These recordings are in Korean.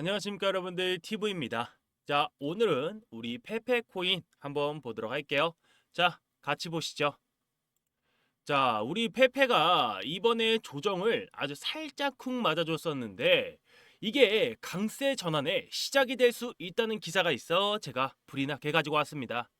안녕하십니까 여러분들 티브입니다. 자 오늘은 우리 페페코인 한번 보도록 할게요. 자 같이 보시죠. 자 우리 페페가 이번에 조정을 아주 살짝 쿵 맞아줬었는데 이게 강세 전환의 시작이 될 수 있다는 기사가 있어 제가 불이 나게 가지고 왔습니다.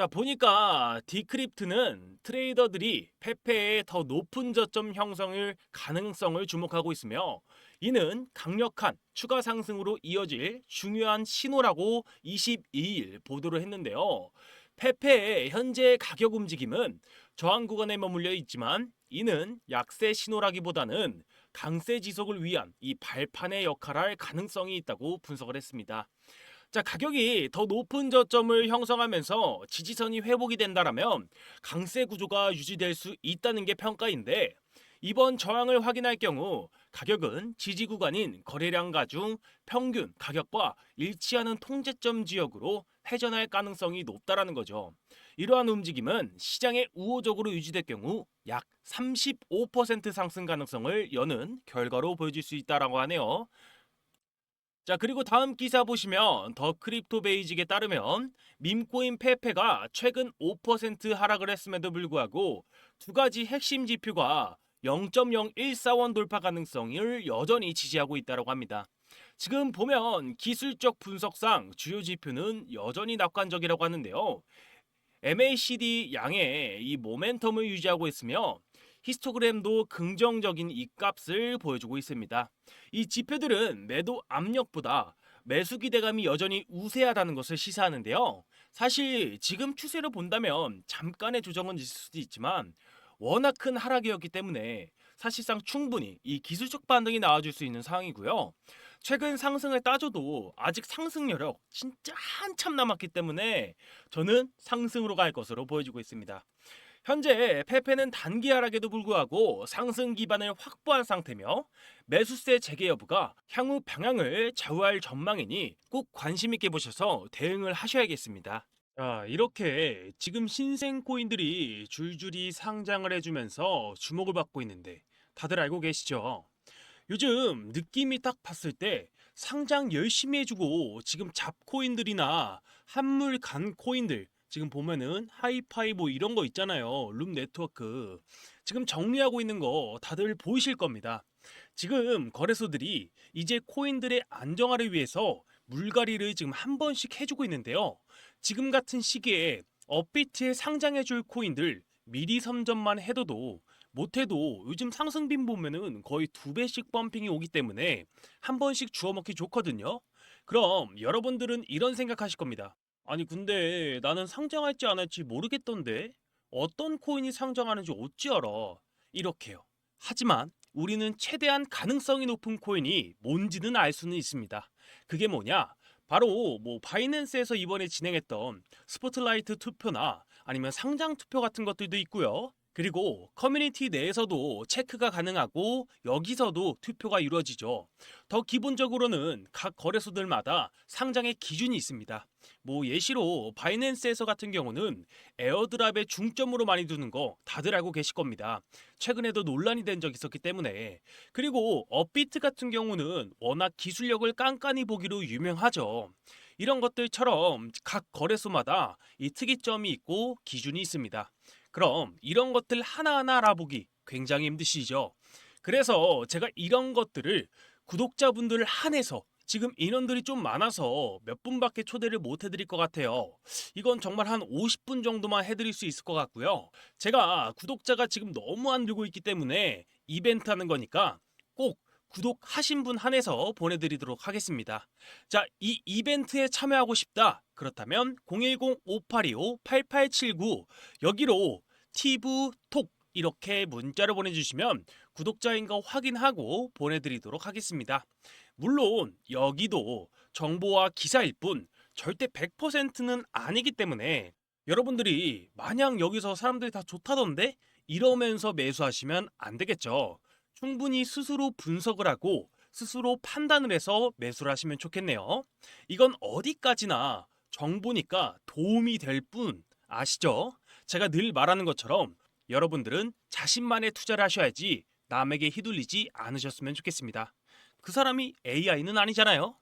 자 보니까 디크립트는 트레이더들이 페페의 더 높은 저점 형성을 가능성을 주목하고 있으며 이는 강력한 추가 상승으로 이어질 중요한 신호라고 22일 보도를 했는데요. 페페의 현재 가격 움직임은 저항 구간에 머물러 있지만 이는 약세 신호라기보다는 강세 지속을 위한 이 발판의 역할을 할 가능성이 있다고 분석을 했습니다. 자, 가격이 더 높은 저점을 형성하면서 지지선이 회복이 된다라면 강세 구조가 유지될 수 있다는 게 평가인데 이번 저항을 확인할 경우 가격은 지지 구간인 거래량 가중 평균 가격과 일치하는 통제점 지역으로 회전할 가능성이 높다라는 거죠. 이러한 움직임은 시장에 우호적으로 유지될 경우 약 35% 상승 가능성을 여는 결과로 보여질 수 있다라고 하네요. 자 그리고 다음 기사 보시면 더 크립토 베이직에 따르면 밈코인 페페가 최근 5% 하락을 했음에도 불구하고 두 가지 핵심 지표가 0.014원 돌파 가능성을 여전히 지지하고 있다고 합니다. 지금 보면 기술적 분석상 주요 지표는 여전히 낙관적이라고 하는데요. MACD 양의 이 모멘텀을 유지하고 있으며 히스토그램도 긍정적인 이 값을 보여주고 있습니다. 이 지표들은 매도 압력보다 매수 기대감이 여전히 우세하다는 것을 시사하는데요. 사실 지금 추세를 본다면 잠깐의 조정은 있을 수도 있지만 워낙 큰 하락이었기 때문에 사실상 충분히 이 기술적 반등이 나와줄 수 있는 상황이고요. 최근 상승을 따져도 아직 상승 여력 진짜 한참 남았기 때문에 저는 상승으로 갈 것으로 보여지고 있습니다. 현재 페페는 단기 하락에도 불구하고 상승 기반을 확보한 상태며 매수세 재개 여부가 향후 방향을 좌우할 전망이니 꼭 관심 있게 보셔서 대응을 하셔야겠습니다. 자, 이렇게 지금 신생 코인들이 줄줄이 상장을 해주면서 주목을 받고 있는데 다들 알고 계시죠? 요즘 느낌이 딱 봤을 때 상장 열심히 해주고 지금 잡코인들이나 한물 간 코인들 지금 보면은 하이파이 뭐 이런 거 있잖아요. 룸 네트워크. 지금 정리하고 있는 거 다들 보이실 겁니다. 지금 거래소들이 이제 코인들의 안정화를 위해서 물갈이를 지금 한 번씩 해주고 있는데요. 지금 같은 시기에 업비트에 상장해줄 코인들 미리 선점만 해둬도 못해도 요즘 상승빈 보면은 거의 두 배씩 펌핑이 오기 때문에 한 번씩 주워 먹기 좋거든요. 그럼 여러분들은 이런 생각하실 겁니다. 아니 근데 나는 상장할지 안 할지 모르겠던데 어떤 코인이 상장하는지 어찌 알아? 이렇게요. 하지만 우리는 최대한 가능성이 높은 코인이 뭔지는 알 수는 있습니다. 그게 뭐냐? 바로 뭐 바이낸스에서 이번에 진행했던 스포트라이트 투표나 아니면 상장 투표 같은 것들도 있고요. 그리고 커뮤니티 내에서도 체크가 가능하고 여기서도 투표가 이루어지죠. 더 기본적으로는 각 거래소들마다 상장의 기준이 있습니다. 뭐 예시로 바이낸스에서 같은 경우는 에어드랍에 중점으로 많이 두는 거 다들 알고 계실 겁니다. 최근에도 논란이 된 적이 있었기 때문에 그리고 업비트 같은 경우는 워낙 기술력을 깐깐히 보기로 유명하죠. 이런 것들처럼 각 거래소마다 이 특이점이 있고 기준이 있습니다. 그럼 이런 것들 하나하나 알아보기 굉장히 힘드시죠? 그래서 제가 이런 것들을 구독자분들을 한해서 지금 인원들이 좀 많아서 몇 분밖에 초대를 못 해드릴 것 같아요. 이건 정말 한 50분 정도만 해드릴 수 있을 것 같고요. 제가 구독자가 지금 너무 안 들고 있기 때문에 이벤트 하는 거니까 꼭 구독하신 분 한해서 보내드리도록 하겠습니다. 자, 이 이벤트에 참여하고 싶다. 그렇다면 010-5825-8879 여기로 티브 톡 이렇게 문자를 보내주시면 구독자인 거 확인하고 보내드리도록 하겠습니다. 물론 여기도 정보와 기사일 뿐 절대 100%는 아니기 때문에 여러분들이 마냥 여기서 사람들이 다 좋다던데 이러면서 매수하시면 안 되겠죠. 충분히 스스로 분석을 하고 스스로 판단을 해서 매수를 하시면 좋겠네요. 이건 어디까지나 정보니까 도움이 될 뿐 아시죠? 제가 늘 말하는 것처럼 여러분들은 자신만의 투자를 하셔야지 남에게 휘둘리지 않으셨으면 좋겠습니다. 그 사람이 AI는 아니잖아요.